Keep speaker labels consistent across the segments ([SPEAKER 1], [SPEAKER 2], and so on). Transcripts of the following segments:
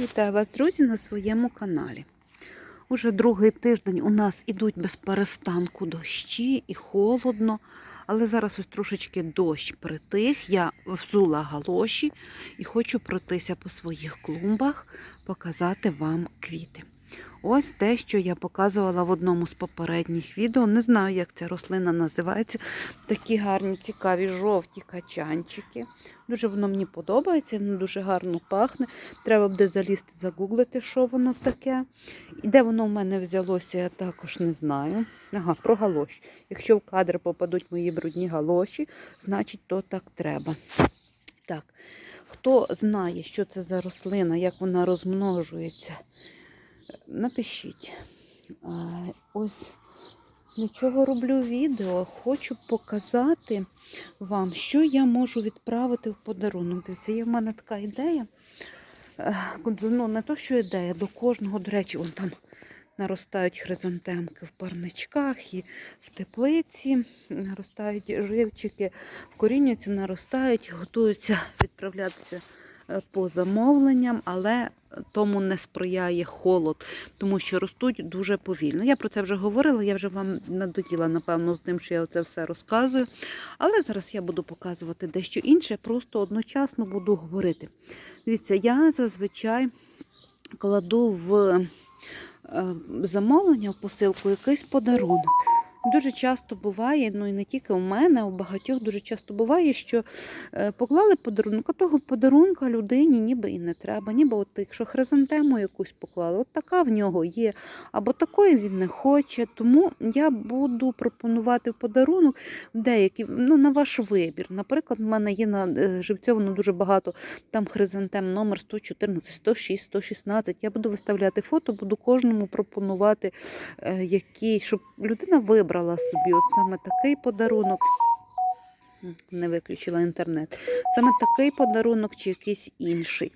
[SPEAKER 1] Вітаю вас, друзі, на своєму каналі. Уже другий тиждень у нас ідуть без перестанку дощі і холодно. Але зараз ось трошечки дощ притих. Я взула галоші і хочу пройтися по своїх клумбах, показати вам квіти. Ось те, що я показувала в одному з попередніх відео. Не знаю, як ця рослина називається. Такі гарні, цікаві жовті качанчики. Дуже воно мені подобається, воно дуже гарно пахне. Треба буде залізти, загуглити, що воно таке. І де воно в мене взялося, я також не знаю. Ага, про галоші. Якщо в кадр попадуть мої брудні галоші, значить то так треба. Так, хто знає, що це за рослина, як вона розмножується, напишіть. Ось для чого роблю відео. Хочу показати вам, що я можу відправити в подарунок. Дивіться, є в мене така ідея. Е, Ну, не то, що ідея, до кожного, до речі, вон там наростають хризантемки в парничках і в теплиці, наростають живчики, вкорінюються, наростають, готуються відправлятися по замовленням, але тому не сприяє холод, тому що ростуть дуже повільно. Я про це вже говорила, я вже вам надоїла, напевно, з тим, що я це все розказую. Але зараз я буду показувати дещо інше, просто одночасно буду говорити. Дивіться, я зазвичай кладу в е, замовлення в посилку якийсь подарунок. Дуже часто буває, ну і не тільки у мене, а у багатьох дуже часто буває, що е, поклали подарунок, а того подарунка людині ніби і не треба. Ніби от якщо хризантему якусь поклали, от така в нього є, або такої він не хоче. Тому я буду пропонувати подарунок деякі ну, на ваш вибір. Наприклад, в мене є на е, живцьовано дуже багато там хризантем номер 114, 106, 116. Я буду виставляти фото, буду кожному пропонувати, е, який, щоб людина вибрала собі от саме такий подарунок. Не виключила інтернет. Саме такий подарунок чи якийсь інший.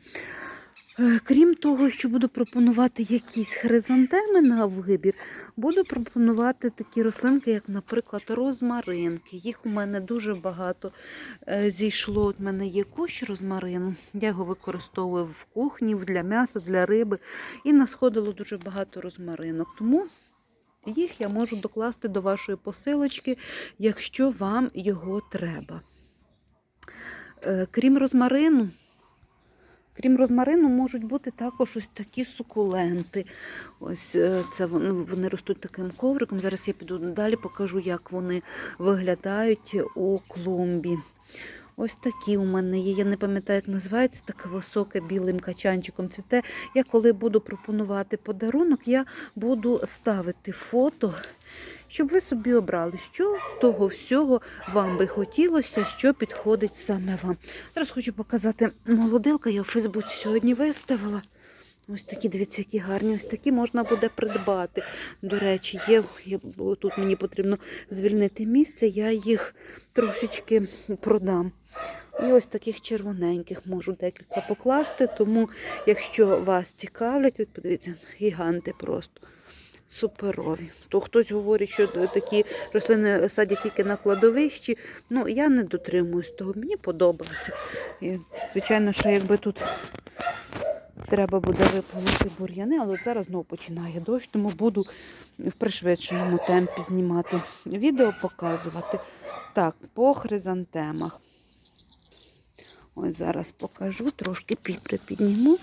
[SPEAKER 1] Е, Крім того, що буду пропонувати якісь хризантеми на вибір, буду пропонувати такі рослинки, як, наприклад, розмаринки. Їх у мене дуже багато е, зійшло. От мене є кущ розмарину. Я його використовую в кухні для м'яса, для риби. І насходило дуже багато розмаринок. Тому їх я можу докласти до вашої посилочки, якщо вам його треба. Е, Крім розмарину, крім розмарину, можуть бути також ось такі сукуленти. Ось е, це вони, вони ростуть таким ковриком. Зараз я піду далі, покажу, як вони виглядають у клумбі. Ось такі у мене є. Я не пам'ятаю, як називається, таке високе білим качанчиком цвіте. Я коли буду пропонувати подарунок, я буду ставити фото, щоб ви собі обрали, що з того всього вам би хотілося, що підходить саме вам. Зараз хочу показати молодилка, я у Фейсбуці сьогодні виставила. Ось такі, дивіться, які гарні, ось такі можна буде придбати. До речі, є, бо тут мені потрібно звільнити місце, я їх трошечки продам. І ось таких червоненьких можу декілька покласти, тому якщо вас цікавлять, от подивіться, гіганти просто суперові. То хтось говорить, що такі рослини садять тільки на кладовищі. Ну, я не дотримуюсь того, мені подобається. І, звичайно, що якби тут треба буде виповнити бур'яни, але от зараз знову починає дощ, тому буду в пришвидшеному темпі знімати відео, показувати. Так, по хризантемах. Ось зараз покажу, трошки пі-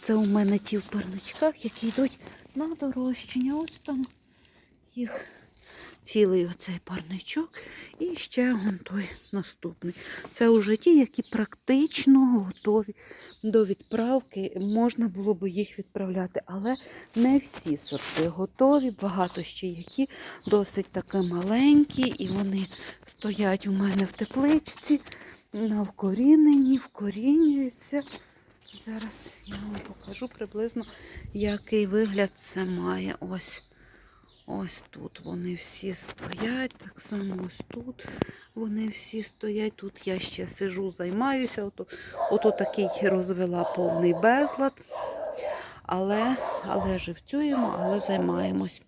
[SPEAKER 1] Це у мене ті в парничках, які йдуть на дорощення. Ось там їх цілий оцей парничок. І ще он той наступний. Це вже ті, які практично готові до відправки. Можна було б їх відправляти, але не всі сорти готові. Багато ще які досить таки маленькі, і вони стоять у мене в тепличці на вкоріненні, вкорінюються. Зараз я вам покажу приблизно, який вигляд це має. Ось ось тут вони всі стоять, так само ось тут вони всі стоять. Тут я ще сижу, займаюся. Ото, ото такий розвела повний безлад. Але, але живцюємо, але займаємось.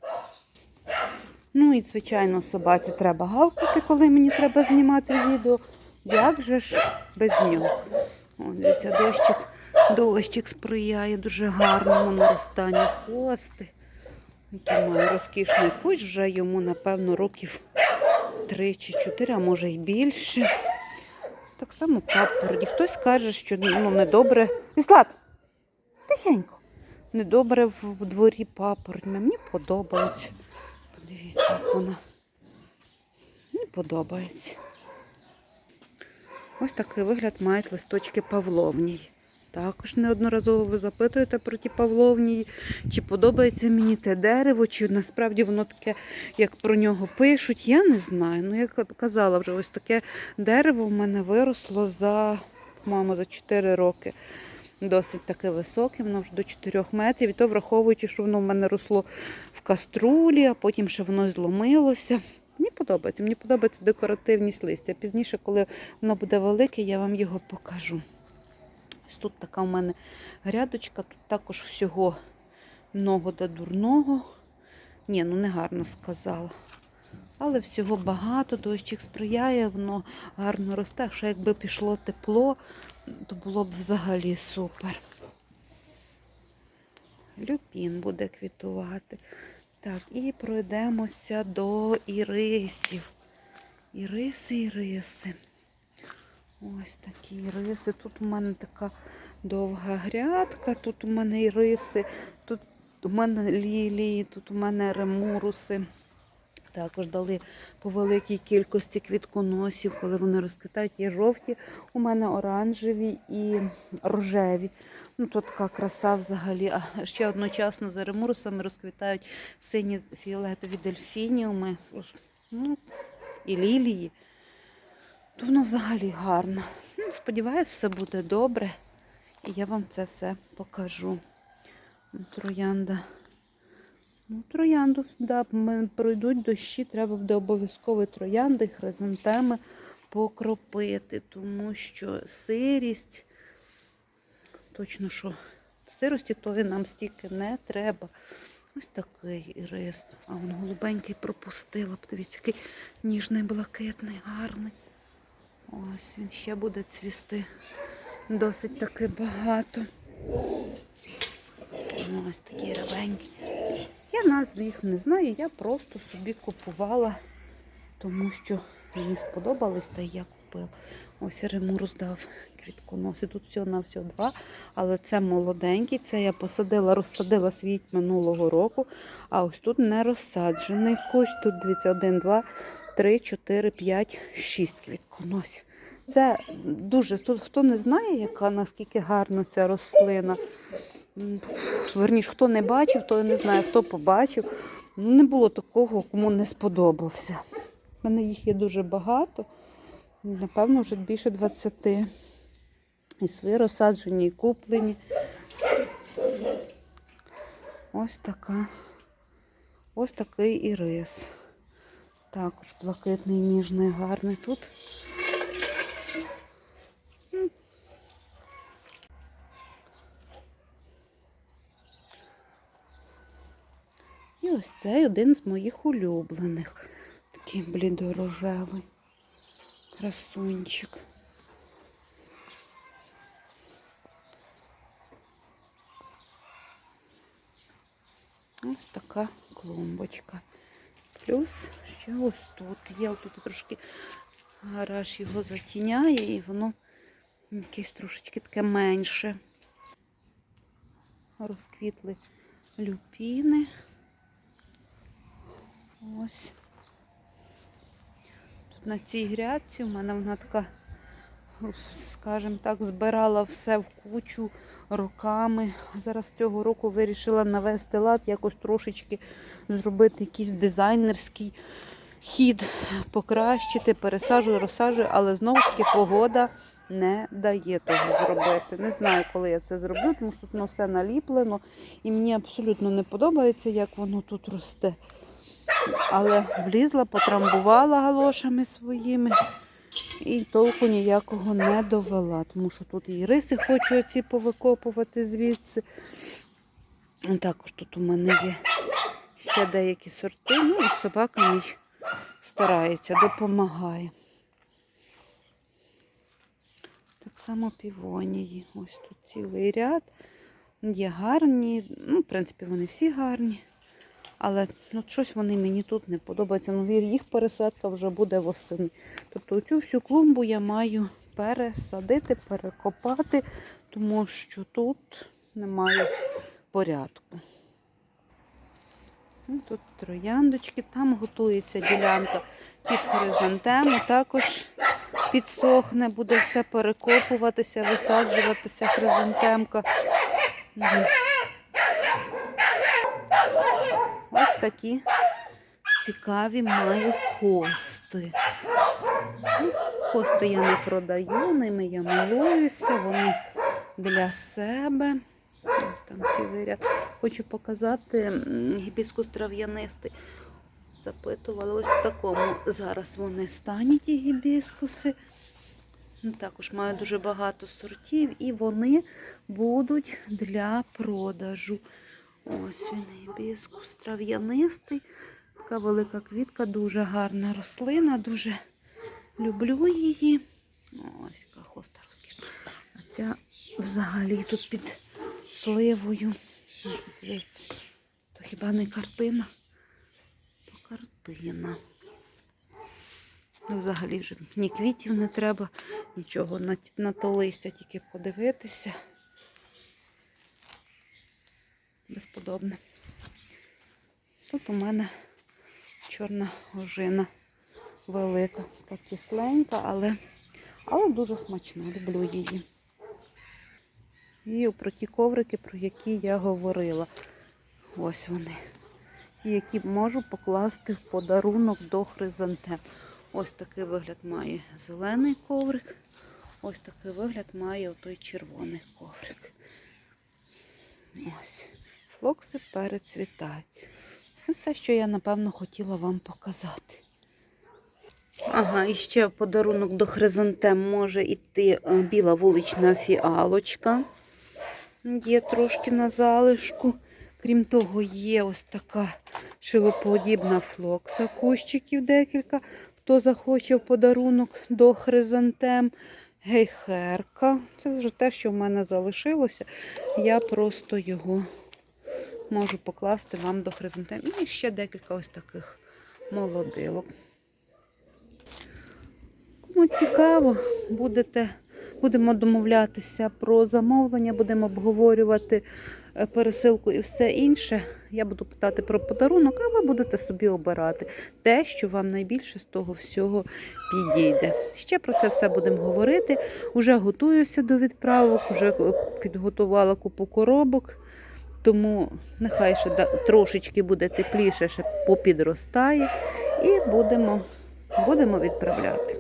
[SPEAKER 1] Ну і, звичайно, собаці треба гавкати, коли мені треба знімати відео. Як же ж без нього? О, дивіться, дощик Дощик сприяє дуже гарному наростанню хости. Який має розкішний кущ, вже йому, напевно, років 3 чи 4, а може й більше. Так само папороді. Хтось каже, що ну, недобре. Віслад, тихенько. Недобре в, дворі папороть. Мені подобається. Подивіться, як вона. Мені подобається. Ось такий вигляд мають листочки павловній. Також неодноразово ви запитуєте про ті павловні, чи подобається мені те дерево, чи насправді воно таке, як про нього пишуть. Я не знаю. Ну, як казала вже, ось таке дерево в мене виросло за, по-моєму, за 4 роки. Досить таке високе, воно вже до 4 метрів. І то враховуючи, що воно в мене росло в каструлі, а потім ще воно зломилося. Мені подобається, мені подобається декоративність листя. Пізніше, коли воно буде велике, я вам його покажу. Ось тут така у мене грядочка, тут також всього много до дурного. Ні, ну не гарно сказала. Але всього багато, дощик сприяє, воно гарно росте. Ще якби пішло тепло, то було б взагалі супер. Люпін буде квітувати. Так, і пройдемося до ірисів. Іриси, іриси. Ось такі іриси. Тут у мене така довга грядка, тут у мене іриси, тут у мене лілії, тут у мене ремуруси. Також дали по великій кількості квітконосів, коли вони розквітають. Є жовті, у мене оранжеві і рожеві. Ну, то така краса взагалі. А ще одночасно за ремурусами розквітають сині фіолетові дельфініуми ну, і лілії. То воно взагалі гарно. Ну, сподіваюсь, все буде добре. І я вам це все покажу. Троянда. Ну, троянду, да, пройдуть дощі, треба буде обов'язково троянди, хризантеми покропити, тому що сирість, точно що сирості тої нам стільки не треба. Ось такий ірис. А він голубенький пропустила. Подивіться, який ніжний, блакитний, гарний. Ось він ще буде цвісти досить таки багато. Ось такі ревенькі. Я назв їх не знаю, я просто собі купувала, тому що мені сподобались, та я купила. Ось Римур здав квітконоси. Тут всього на всього два, але це молоденький. Це я посадила, розсадила світ минулого року. А ось тут не розсаджений кущ. Тут дивіться, один, два, три, чотири, п'ять, шість квітконосів. Це дуже, хто не знає, яка наскільки гарна ця рослина. М, Верніше, хто не бачив, то не знаю, хто побачив. Ну, Не було такого, кому не сподобався. У мене їх є дуже багато. Напевно, вже більше 20. І свої розсаджені, і куплені. Ось така. Ось такий ірис. Також блакитний, ніжний, гарний тут. І ось цей один з моїх улюблених. Такий блідорожевий. Красунчик. Ось така клумбочка. Плюс ще ось тут є. Тут трошки гараж його затіняє і воно якесь трошечки таке менше. Розквітли люпіни. Ось. Тут на цій грядці в мене вона така, скажімо так, збирала все в кучу роками. Зараз цього року вирішила навести лад, якось трошечки зробити якийсь дизайнерський хід, покращити, пересаджую, розсаджую, але знову ж таки погода не дає того зробити. Не знаю, коли я це зроблю, тому що тут воно все наліплено і мені абсолютно не подобається, як воно тут росте. Але влізла, потрамбувала галошами своїми і толку ніякого не довела, тому що тут і риси хочу оці повикопувати звідси. Також тут у мене є ще деякі сорти, ну і собака мій старається, допомагає. Так само півонії. Ось тут цілий ряд. Є гарні. Ну, в принципі, вони всі гарні. Але ну, щось вони мені тут не подобаються. Ну, їх пересадка вже буде восени. Тобто цю всю клумбу я маю пересадити, перекопати, тому що тут немає порядку. Ну, Тут трояндочки, там готується ділянка під хризантему, також підсохне, буде все перекопуватися, висаджуватися хризантемка. Ось такі цікаві маю хости. Хости я не продаю, ними я милуюся, вони для себе. Ось там цілий ряд. Хочу показати гібіскус трав'янистий. Запитували ось в такому. Зараз вони стані, ті гібіскуси. Ну, Також маю дуже багато сортів, і вони будуть для продажу. Ось він гібіскус трав'янистий. Така велика квітка, дуже гарна рослина, дуже люблю її. Ось яка хоста розкішна. А ця взагалі тут під сливою. То хіба не картина? То картина. Ну, взагалі вже ні квітів не треба, нічого на, на то листя, тільки подивитися. Безподобне. Тут у мене чорна ожина велика, така кисленька, але, але дуже смачна, люблю її. І про ті коврики, про які я говорила. Ось вони. Ті, які можу покласти в подарунок до хризантем. Ось такий вигляд має зелений коврик. Ось такий вигляд має той червоний коврик. Ось. Флокси перецвітають. Все, що я, напевно, хотіла вам показати. Ага, і ще подарунок до хризантем може йти е, біла вулична фіалочка. Є трошки на залишку. Крім того, є ось така шилоподібна флокса, кущиків декілька. Хто захоче в подарунок до хризантем. Гейхерка. Це вже те, що в мене залишилося. Я просто його можу покласти вам до хризантем. І ще декілька ось таких молодилок. Кому цікаво, будете, будемо домовлятися про замовлення, будемо обговорювати е, пересилку і все інше. Я буду питати про подарунок, а ви будете собі обирати те, що вам найбільше з того всього підійде. Ще про це все будемо говорити. Уже готуюся до відправок, вже е, підготувала купу коробок. Тому нехай ще трошечки буде тепліше, ще попідростає, і будемо, будемо відправляти.